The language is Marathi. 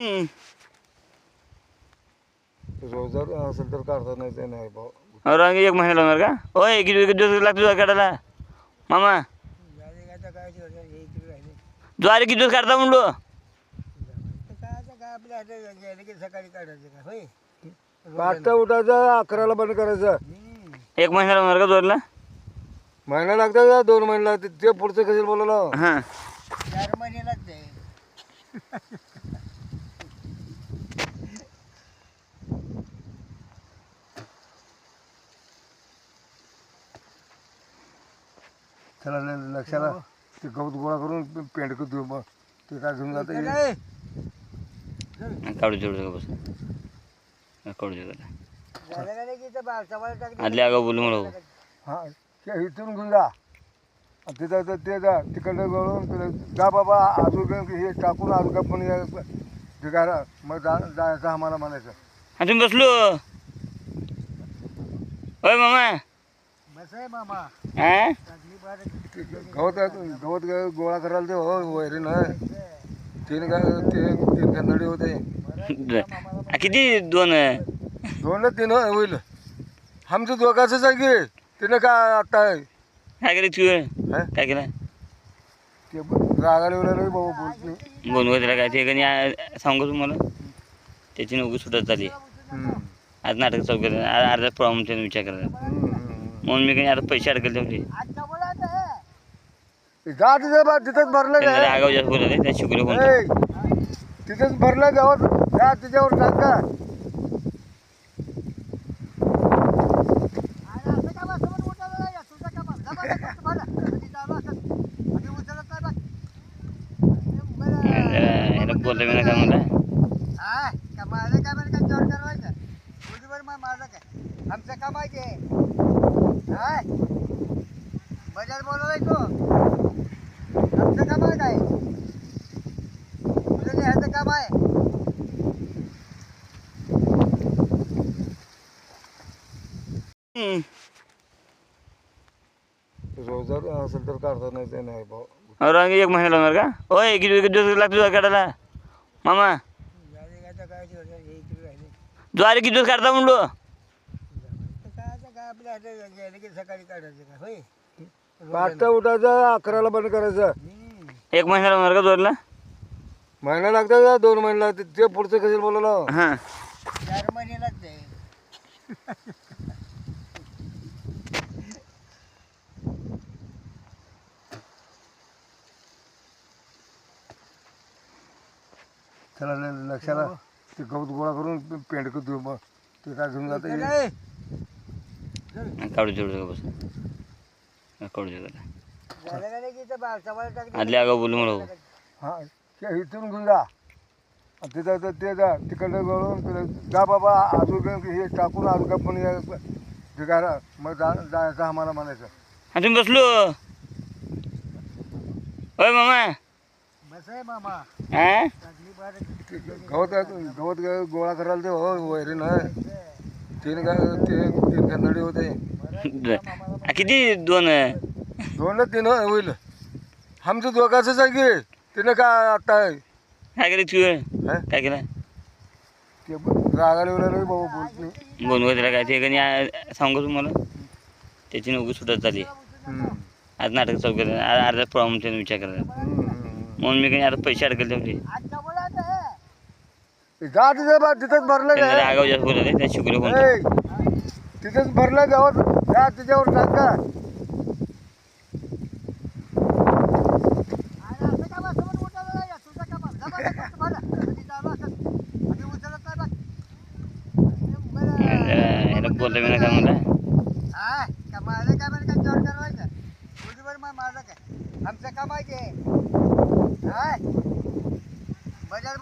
हम्म. रोजगार असेल तर काढता नाही ते नाही भाऊ रांगी एक महिना लागणार का? होय किती किती दिवस लागतो ज्वारी काढायला. मामा. ज्वारी किती दिवस काढता म्हणलो? सकाळी काढायचं का होय पाचटा उठायचं अकराला बंद करायचं. एक महिना लागणार का ज्वारीला? महिना लागतात का दोन महिने लागतात ते पुढचं कशाला बोलायला? हां. चार महिने लागते त्याला ल- लक्षाला ते गवत गोळा करून पेंट देऊ मग. ते काय घेऊन जातं काय? काढू का बस. काढू टाकली? आदल्या आगाऊ बोलू मला हो. हा ते इथून घेऊन जा. आणि तिथं तर ते जा तिकडं गळून तिकडं जा बाबा अजून हे टाकून अजून पण हे- ते काय रा- मग जा जायचं आम्हाला म्हणायचं. आणि तुम्ही बसलो. होय मामा. बस आहे मामा. हा? गवत गवत गोळा करायला ते हो वैरीन. तीन का ते तीन कन्नडी होते. आ, किती दोन दोन तीन होईल. आमचं दोघांचंच आहे की. तिने काय आता आहे काय केलं तू? हा? काय केलं? ते रागाला वगैरे बाबा बोलत नाही. बोलू त्याला काय? ते कधी आ- सांगू तुम्हाला? त्याची नोकरी सुटत झाली. हम्म. आज नाटक चौक अर्धा प्रॉब्लेम त्याने विचार करायला हम्म, हम्म. म्हणून मी काही आता पैसे अडकले होते. जा तिथं बा तिथंच भरलं त्यांनी काय आगाऊ जास्त बोलत त्या शिकले कोण ए, तिथंच भरलं गावात जा तिच्यावर बरं, बरं. बरं. नाही. बरं. ह्याला बोललं मी काय म्हणलं का माझं काय बरं का जोर करायचं? तुझी मा- माझं काय? आमचं काम आहे ते. हा? बजाज बोलवलंय तू? आमचं काम आहे काय? तुझं लिहायचं काम आहे? असेल तर काढता नाही ते नाही भाऊ रांगी एक महिना लागणार का होय किती किती दिवस लागतो काढायला मामा? हे. ज्वारी किती दिवस काढता म्हणलो तर काय आता काय आपल्या हातात गेलं की सकाळी काढायचं का होय पाचटा उठायचं अकराला बंद करायचं. एक महिना लागणार का ज्वारीला महिना लागतात का? दोन महिने लागतात ते पुढचं कशाला बोलायला? हां. चार महिने लागते त्याला ल- लक्षाला. ते गवत गोळा करून पेंट देऊ मग ते काय घेऊन जातं? काढू बस. आदल्या बोलू हो. ते इथून घेऊन जा. तिथं तर ते जा तिकडं गळून जा बाबा अजून हे टाकून अजून पण मग जा जायचं आम्हाला म्हणायचं. आणि तुम्ही बसलो? होय मामा. बस आहे मामा. हा चांगली बार ते गवत गवत ग- गोळा करायला ते हो वैरीन तीन का ते तीन कन्नडी होते. किती दोन दोन तीन होईल. आमचं दोघांचंच आहे की तिने काय आता काय केलं तू? काय केलं? ते रागाला वगैरे बाबा बोलत नाही. काय ते कधी सांगू तुम्हाला? त्याची नोकरी सुटत झाली. आज नाटक चौक अर्धा प्रॉब्लेम त्याने विचार हम्म. म्हणून मी काही आता पैसे अडकले हे. जा तिथं तिथंच भरलं आगाऊ जास्त बोलत त्या शिकले तिथंच भरलं गावात. का? तुझ्यावर टाका बोलले मी नका म्हणलं? माझं काय म्हणजे काय जॉब करायचं बुधवार मग माझं आमचं काम आहे ते. हाय बजाज